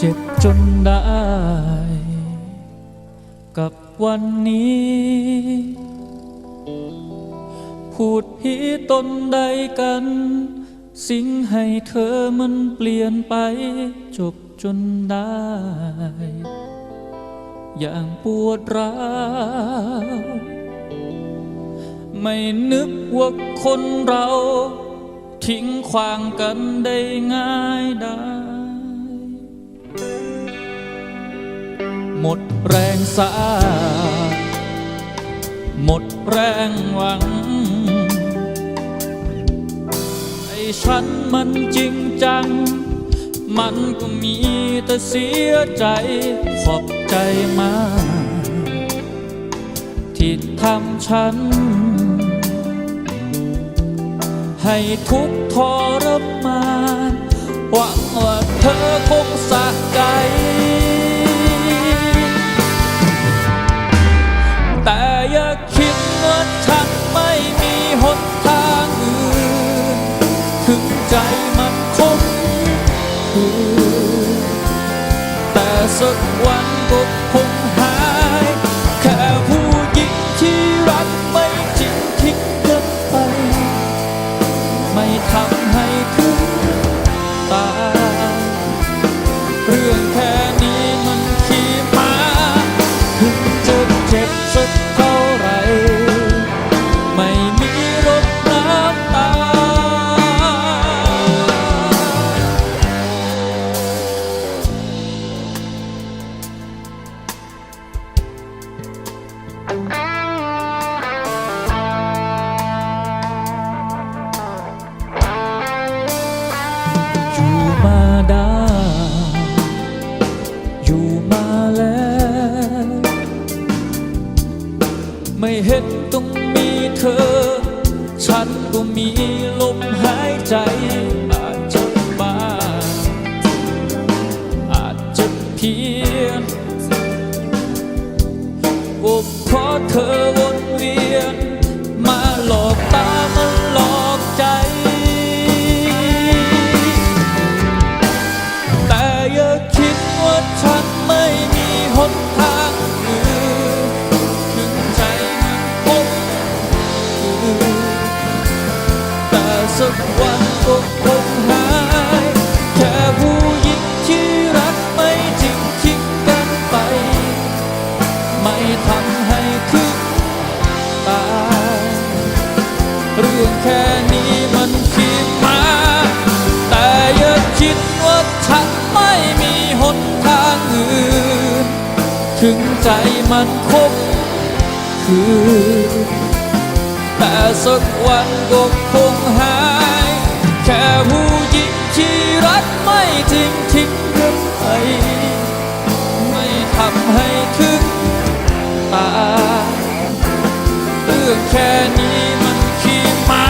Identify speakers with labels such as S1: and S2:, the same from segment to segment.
S1: เจ็บจนได้ กับวันนี้ พูดฮีตนใดกัน สิ่งให้เธอมันเปลี่ยนไป จบจนได้ อย่างปวดร้าวไม่นึกว่าคนเรา ทิ้งขวางกันได้ง่ายได้ หมดแรงสาหมดแรงหวัง ไอ้ฉันมันจริงจัง มันก็มีแต่เสียใจขอบใจมากที่ทำฉัน ให้ทุกทรมานหวังว่าเธอคงสะใจ ใจมันคงคือแต่สักวันก็ค อยู่มาได้อยู่มาแล้ว ไม่เห็นต้องมีเธอ ฉันก็มีลมหายใจอาจ เธอวนเวียน มาหลอกตามาหลอกใจ แต่อย่าคิดว่าฉันไม่มีหนทางอื่นถึงใจมันคงแต่สักวันก็คง ใจมันคงคือแต่สักวันก็คงหาย แค่ผู้หญิงที่รักไม่จริงทิ้งกันไปไม่ทำให้ถึงตายเรื่องแค่นี้มันขี้มา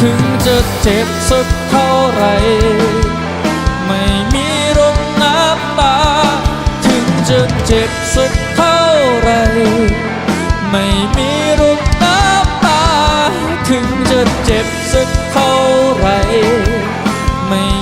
S1: ถึงจะเจ็บสักเท่าไหร่ จ็บสุดเท่าไร ไม่มีรุ่นน้ำตา ถึงจะเจ็บสุดเท่าไร ไม่